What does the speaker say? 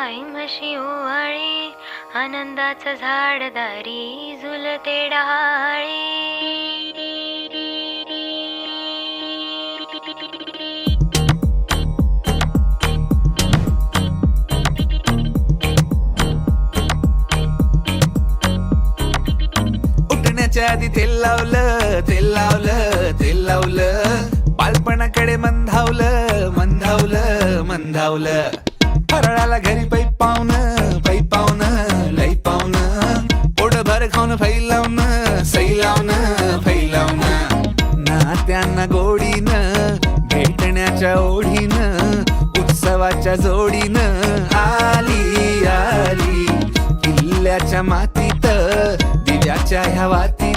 गाई म्हशी ओवाळी आनंदाचं झाड दारी झुलते डहाळे. उठण्याच्या आधी तेल लावलं तेल लावलं तेल लावलं. बालपणाकडे मंधावलं मंधावलं मंधावलं. फराळाला घरी पै पाहुणं पै पाहुणं लई पाहुणं. पोट भर खाऊन फैलावणं सैलावणं फैलावणं नात्यांना गोडीनं भेटण्याच्या ओढीनं उत्सवाच्या जोडीनं आली आली. किल्ल्याच्या मातीत दिव्याच्या ह्या वाती